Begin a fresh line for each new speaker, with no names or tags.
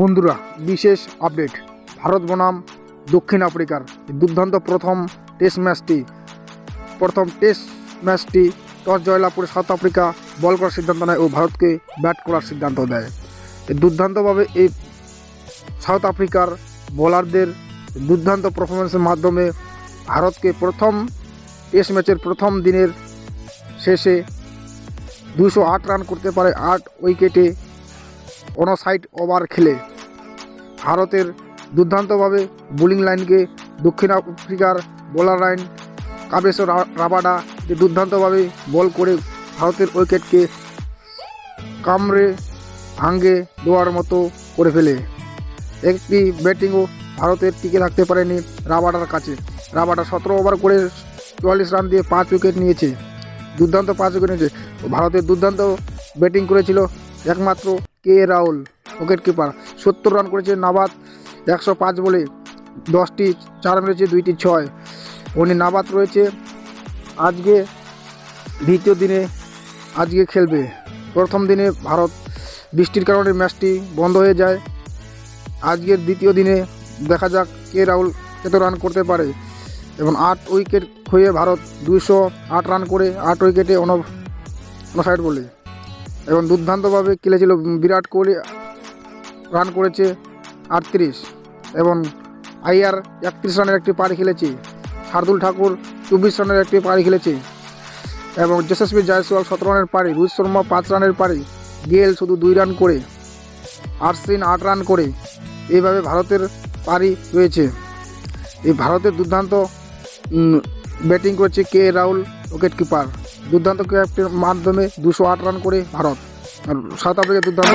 বন্ধুরা, বিশেষ আপডেট ভারত বনাম দক্ষিণ আফ্রিকার দুর্দান্ত প্রথম টেস্ট ম্যাচটি প্রথম টেস্ট ম্যাচটি টস জয়লাভ করে সাউথ আফ্রিকা বল করার সিদ্ধান্ত নেয় ও ভারতকে ব্যাট করার সিদ্ধান্ত দেয়। দুর্দান্তভাবে এই সাউথ আফ্রিকার বোলারদের দুর্দান্ত পারফরমেন্সের মাধ্যমে ভারতকে প্রথম টেস্ট ম্যাচের প্রথম দিনের শেষে দুশো রান করতে পারে আট উইকেটে অনসাইড ওভার খেলে ভারতের দুর্দান্তভাবে বোলিং লাইনকে দক্ষিণ আফ্রিকার বোলার লাইন কাবেশ্বর রাবাডা যে দুর্দান্তভাবে বল করে ভারতের উইকেটকে কামড়ে ভাঙ্গে দেওয়ার মতো করে ফেলে। একটি ব্যাটিংও ভারতের টিকে থাকতে পারেনি রাবাডার কাছে। রাবাডা সতেরো ওভার করে চুয়াল্লিশ রান দিয়ে পাঁচ উইকেট নিয়েছে। দুর্দান্ত পাঁচ উইকেট নিয়েছে। ভারতের দুর্দান্ত ব্যাটিং করেছিল একমাত্র কে রাহুল উইকেট কিপার সত্তর রান করেছে নাবাদ একশো পাঁচ বলে দশটি চার মেরেছে, দুইটি ছয়। উনি নাবাদ রয়েছে। আজকে দ্বিতীয় দিনে আজকে খেলবে। প্রথম দিনে ভারত বৃষ্টির কারণে ম্যাচটি বন্ধ হয়ে যায়। আজকের দ্বিতীয় দিনে দেখা যাক কে রাহুল কত রান করতে পারে। এবং আট উইকেট খুঁয়ে ভারত দুইশো আট রান করে, আট উইকেটে অন অনসাইড বলে। এবং দুর্দান্তভাবে খেলেছিল বিরাট কোহলি, রান করেছে আটত্রিশ এবং আইয়ার একত্রিশ রানের একটি পারি খেলেছে। শার্দুল ঠাকুর চব্বিশ রানের একটি পারি খেলেছে এবং যশস্বী জয়সওয়াল সতেরো রানের পারি রোহিত শর্মা পাঁচ রানের পারি গেল শুধু দুই রান করে, আরসিন আট রান করে, এইভাবে ভারতের পারি রয়েছে। এই ভারতের দুর্দান্ত ব্যাটিং করছে কে রাহুল উইকেট কিপার দুর্দান্ত ক্যাপ্টের মাধ্যমে দুশো আট রান করে ভারত। আর সাউথ আফ্রিকা দুর্দান্ত